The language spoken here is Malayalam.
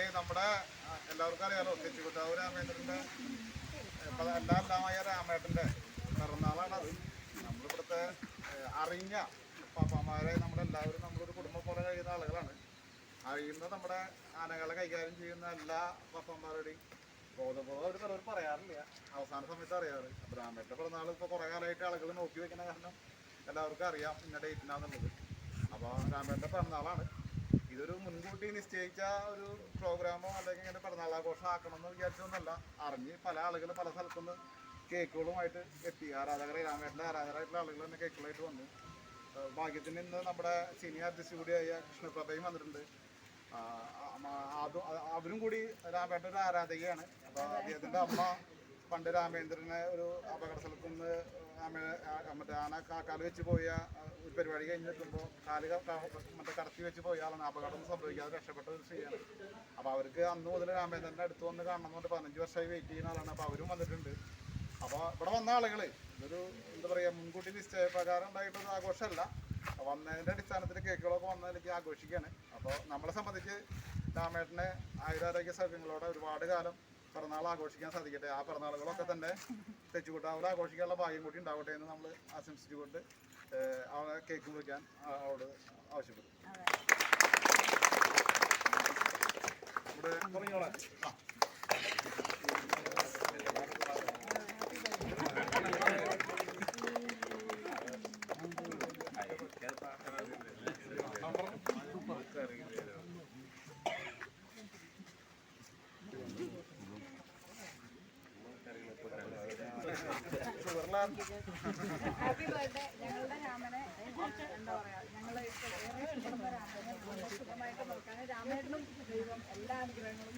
ആക്ച്വലി നമ്മുടെ എല്ലാവർക്കും അറിയാലോ തെച്ചുകുട്ടാവ് രാമേന്ദ്രന്റെ ഇപ്പൊ എല്ലാ എല്ലാമായ പിറന്നാളാണ് പിറന്നാളാണത് നമ്മളിവിടുത്തെ അറിഞ്ഞ പാപ്പാമാരെ നമ്മളെല്ലാവരും നമ്മളൊരു കുടുംബം പോലെ കഴിയുന്ന ആളുകളാണ്. അറിയുന്ന നമ്മുടെ ആനകളെ കൈകാര്യം ചെയ്യുന്ന എല്ലാ പാപ്പന്മാരുടെയും ബോധപൂർവം അവർ പലരും പറയാറില്ല. അവസാന സമയത്ത് അറിയാറ്. രാമേട്ടന്റെ പിറന്നാൾ ഇപ്പോൾ കുറേ കാലമായിട്ട് ആളുകൾ നോക്കി വെക്കുന്ന കാരണം എല്ലാവർക്കും അറിയാം ഇന്ന ഡേറ്റിനാന്നുള്ളത് അപ്പോൾ രാമേട്ടന്റെ പിറന്നാളാണ്. ഇതൊരു മുൻകൂട്ടി നിശ്ചയിച്ച ഒരു പ്രോഗ്രാമോ അല്ലെങ്കിൽ ഇങ്ങനെ പിറന്നാളാഘോഷം ആക്കണം എന്ന് അറിഞ്ഞ് പല ആളുകൾ പല സ്ഥലത്തുനിന്ന് കേക്കുകളുമായിട്ട് എത്തി. ആരാധകർ രാമേട്ടന്റെ ആരാധകരായിട്ടുള്ള ആളുകൾ തന്നെ കേക്കുകളായിട്ട് വന്നു. ഭാഗ്യത്തിന് ഇന്ന് നമ്മുടെ സീനിയർ ആർട്ടിസ്റ്റ് കൂടിയായ കൃഷ്ണപ്രഭയും വന്നിട്ടുണ്ട്. അതും അവരും കൂടി രാമേട്ടന്റെ ഒരു ആരാധകയാണ്. അപ്പോൾ അദ്ദേഹത്തിന്റെ അമ്മ പണ്ട് രാമേന്ദ്രനെ ഒരു അപകട സ്ഥലത്തുനിന്ന് മറ്റേ ആന കാക്കാൽ വെച്ച് പോയ ഒരു പരിപാടി കഴിഞ്ഞ് നിൽക്കുമ്പോൾ കാൽ മറ്റേ കടത്തി വെച്ച് പോയി ആളാണ്. അപകടം സംഭവിക്കാതെ രക്ഷപ്പെട്ട ഒരു സ്ത്രീയാണ്. അപ്പോൾ അവർക്ക് അന്ന് മുതൽ രാമേന്ദ്രന്റെ അടുത്ത് വന്ന് കാണണം എന്ന് പതിനഞ്ച് വർഷമായി വെയിറ്റ് ചെയ്യുന്ന ആളാണ്. അപ്പോൾ അവരും വന്നിട്ടുണ്ട്. അപ്പോൾ ഇവിടെ വന്ന ആളുകൾ ഇതൊരു എന്താ പറയുക മുൻകൂട്ടി നിശ്ചയപ്രകാരം ഉണ്ടായിട്ടൊരു ആഘോഷമല്ല. വന്നതിന്റെ അടിസ്ഥാനത്തിൽ കേക്കുകളൊക്കെ വന്നതിലേക്ക് ആഘോഷിക്കുകയാണ്. അപ്പോൾ നമ്മളെ സംബന്ധിച്ച് രാമേട്ടനെ ആയുരാരോഗ്യ സൗകര്യങ്ങളോടെ ഒരുപാട് കാലം പിറന്നാൾ ആഘോഷിക്കാൻ സാധിക്കട്ടെ. ആ പിറന്നാളുകളൊക്കെ തന്നെ തെച്ചുകൂട്ടാവിൽ ആഘോഷിക്കാനുള്ള ഭാഗ്യം കൂടി ഉണ്ടാവട്ടെ എന്ന് നമ്മൾ ആശംസിച്ചുകൊണ്ട് കേക്ക് മുറിക്കാൻ അവളോട് ആവശ്യപ്പെട്ടു. ഇവിടെ പറഞ്ഞോളാം. ആ. ഹാപ്പി ബർത്ത്ഡേ ഞങ്ങളുടെ രാമനെ എന്താ പറയാ ഞങ്ങൾ ഏറെ ഇഷ്ടപ്പെടുന്ന രാമനെ സുഖമായിട്ട് നോക്കാൻ രാമേട്ടനും ദൈവം എല്ലാ അനുഗ്രഹങ്ങളും